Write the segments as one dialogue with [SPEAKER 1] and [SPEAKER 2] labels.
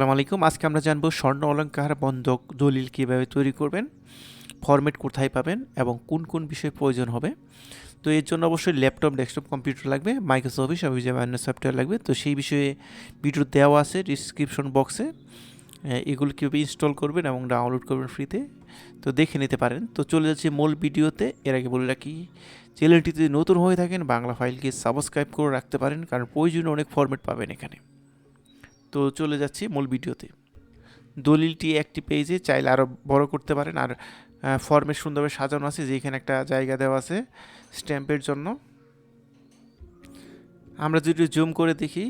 [SPEAKER 1] আসসালামু আলাইকুম। আজকে আমরা জানব স্বর্ণ অলঙ্কার বন্ধক দলিল কীভাবে তৈরি করবেন, ফরম্যাট কোথায় পাবেন এবং কোন কোন বিষয়ে প্রয়োজন হবে। তো এর জন্য অবশ্যই ল্যাপটপ, ডেস্কটপ, কম্পিউটার লাগবে, মাইক্রোসফট অফিস অফিস অন্য সফটওয়্যার লাগবে। তো সেই বিষয়ে ভিডিও দেওয়া আছে ডিসক্রিপশন বক্সে এগুলো কীভাবে ইনস্টল করবেন এবং ডাউনলোড করবেন ফ্রিতে তো দেখে নিতে পারেন। তো চলে যাচ্ছি মূল ভিডিওতে। এর আগে বলে রাখি চ্যানেলটি যদি নতুন হয়ে থাকেন, বাংলা ফাইলকে সাবস্ক্রাইব করে রাখতে পারেন, কারণ প্রয়োজনীয় অনেক ফরম্যাট পাবেন এখানে। তো চলে যাচ্ছি মূল ভিডিওতে। দলিলটি একটি পেজে চাইলে আরও বড় করতে পারেন। আর ফর্মে সুন্দরভাবে সাজানো আছে যেখানে একটা জায়গা দেওয়া আছে স্ট্যাম্পের জন্য। আমরা যদি জুম করে দেখি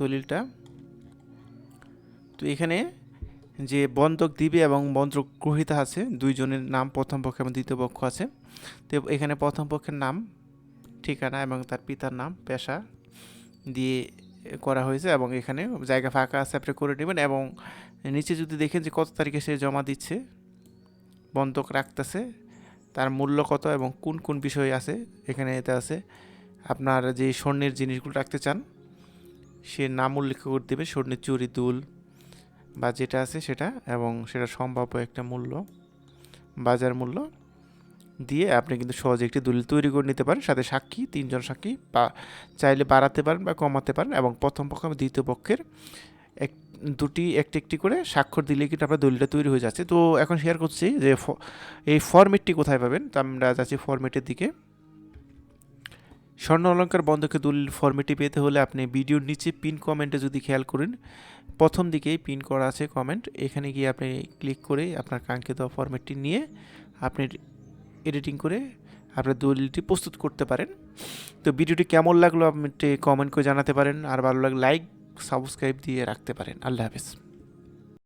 [SPEAKER 1] দলিলটা। তো এখানে যে বন্ধক দিবে এবং বন্ধক গ্রহিতা আছে, দুইজনের নাম প্রথম পক্ষ এবং দ্বিতীয় পক্ষ আছে। তো এখানে প্রথম পক্ষের নাম, ঠিকানা এবং তার পিতার নাম, পেশা দিয়ে করা হয়েছে এবং এখানে জায়গা ফাঁকা আছে, আপনি করে নেবেন এবং নিচে যদি দেখেন যে কত তারিখে সে জমা দিচ্ছে, বন্ধক রাখতেছে, তার মূল্য কত এবং কোন কোন বিষয় আছে, এখানে এতে আছে, আপনার যে স্বর্ণের জিনিসগুলো রাখতে চান, সে নাম উল্লেখ করে দেবে, স্বর্ণের চুরি দুল বা যেটা আছে সেটা এবং সেটা সম্ভাব্য একটা মূল্য, বাজার মূল্য। দিয়ে আপনি কিন্তু সহজে একটি দলিল তৈরি করে নিতে পারেন। সাথে সাক্ষী, তিনজন সাক্ষী বা চাইলে বাড়াতে পারেন বা কমাতে পারেন এবং প্রথম পক্ষ এবং দ্বিতীয় পক্ষের এক, দুটি, একটি একটি করে স্বাক্ষর দিলে কিন্তু আপনার দলিলটা তৈরি হয়ে যাচ্ছে। তো এখন শেয়ার করছি যে এই ফরম্যাটটি কোথায় পাবেন? তো আমরা যাচ্ছি ফরম্যাটের দিকে। স্বর্ণ অলঙ্কার বন্ধকে দলিল ফরম্যাটটি পেতে হলে আপনি ভিডিওর নিচে পিন কমেন্টে যদি খেয়াল করেন, প্রথম দিকেই পিন করা আছে কমেন্ট এখানে গিয়ে আপনি ক্লিক করে আপনার কাঙ্ক্ষিত ফরম্যাটটি নিয়ে আপনি এডিটিং করে আপনার দলিলটি প্রস্তুত করতে পারেন। তো ভিডিওটি কেমন লাগল আপনি কমেন্ট করে জানাতে পারেন। আর ভালো লাগলে লাইক সাবস্ক্রাইব দিয়ে রাখতে পারেন। আল্লাহ হাফেজ।